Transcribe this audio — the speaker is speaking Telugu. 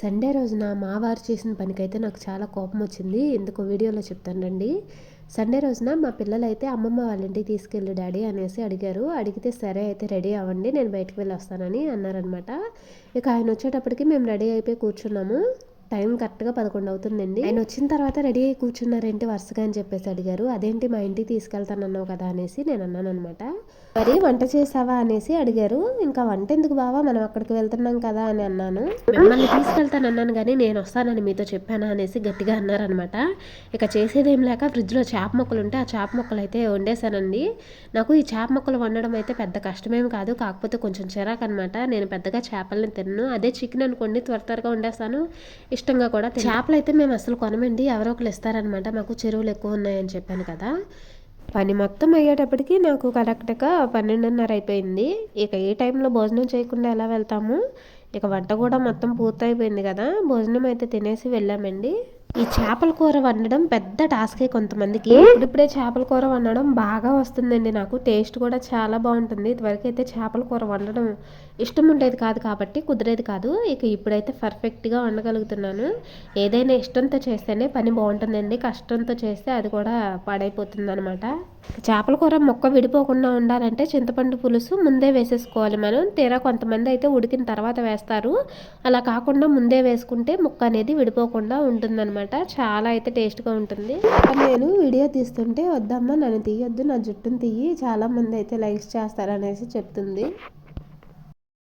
సండే రోజున మావారు చేసిన పనికైతే నాకు చాలా కోపం వచ్చింది. ఎందుకో వీడియోలో చెప్తాను రండి. సండే రోజున మా పిల్లలైతే అమ్మమ్మ వాళ్ళ ఇంటికి తీసుకెళ్ళి డాడీ అనేసి అడిగారు. అడిగితే సరే అయితే రెడీ అవ్వండి నేను బయటకు వెళ్ళి వస్తానని అన్నారనమాట ఇక ఆయన వచ్చేటప్పటికి మేము రెడీ అయిపోయి కూర్చున్నాము. టైం కరెక్ట్గా పదకొండు అవుతుందండి. ఆయన వచ్చిన తర్వాత రెడీ అయ్యి కూర్చున్నారేంటి వరుసగా అని చెప్పేసి అడిగారు. అదేంటి మా ఇంటికి తీసుకెళ్తానన్నావు కదా అనేసి నేను అన్నాను అనమాట మరి వంట చేసావా? అనేసి అడిగారు. ఇంకా వంట ఎందుకు బావా? మనం అక్కడికి వెళ్తున్నాం కదా అని అన్నాను. మిమ్మల్ని తీసుకెళ్తానన్నాను కానీ నేను వస్తానని మీతో చెప్పాను? అనేసి గట్టిగా అన్నారనమాట ఇక చేసేదేం లేక ఫ్రిడ్జ్లో చేప మొక్కలు ఉంటే ఆ చేప మొక్కలు అయితే వండేసానండి నాకు ఈ చేప మొక్కలు వండడం అయితే పెద్ద కష్టమేం కాదు. కాకపోతే కొంచెం చిరాకు అనమాట నేను పెద్దగా చేపలను తిన్నాను అదే చికెన్ అనుకోండి త్వర త్వరగా వండేస్తాను. ఇష్టంగా కూడా చేపలు అయితే మేము అసలు కొనమండి. ఎవరో ఒకరు ఇస్తారనమాట మాకు చెరువులు ఎక్కువ ఉన్నాయని చెప్పాను కదా. పని మొత్తం అయ్యేటప్పటికి నాకు కరెక్ట్గా పన్నెండున్నర అయిపోయింది. ఇక ఏ టైంలో భోజనం చేయకుండా ఎలా వెళ్తాము? ఇక వంట కూడా మొత్తం పూర్తయిపోయింది కదా. భోజనం అయితే తినేసి వెళ్ళామండి. ఈ చేపల కూర వండడం పెద్ద టాస్కే కొంతమందికి. ఇప్పుడిప్పుడే చేపల కూర వండడం బాగా వస్తుందండి నాకు. టేస్ట్ కూడా చాలా బాగుంటుంది. ఇదివరకు అయితే చేపల కూర వండడం ఇష్టం ఉండేది కాదు కాబట్టి కుదిరేది కాదు. ఇక ఇప్పుడైతే పర్ఫెక్ట్గా వండగలుగుతున్నాను. ఏదైనా ఇష్టంతో చేస్తేనే పని బాగుంటుందండి. కష్టంతో చేస్తే అది కూడా పాడైపోతుంది అనమాట చేపల కూర మొక్క విడిపోకుండా ఉండాలంటే చింతపండు పులుసు ముందే వేసేసుకోవాలి మనం. తీరా కొంతమంది అయితే ఉడికిన తర్వాత వేస్తారు. అలా కాకుండా ముందే వేసుకుంటే ముక్క అనేది విడిపోకుండా ఉంటుందన్నమాట. చాలా అయితే టేస్ట్గా ఉంటుంది. నేను వీడియో తీస్తుంటే వద్దమ్మా నన్ను తీయొద్దు నా జుట్టును తీయి చాలా మంది అయితే లైక్స్ చేస్తారనేసి చెప్తుంది.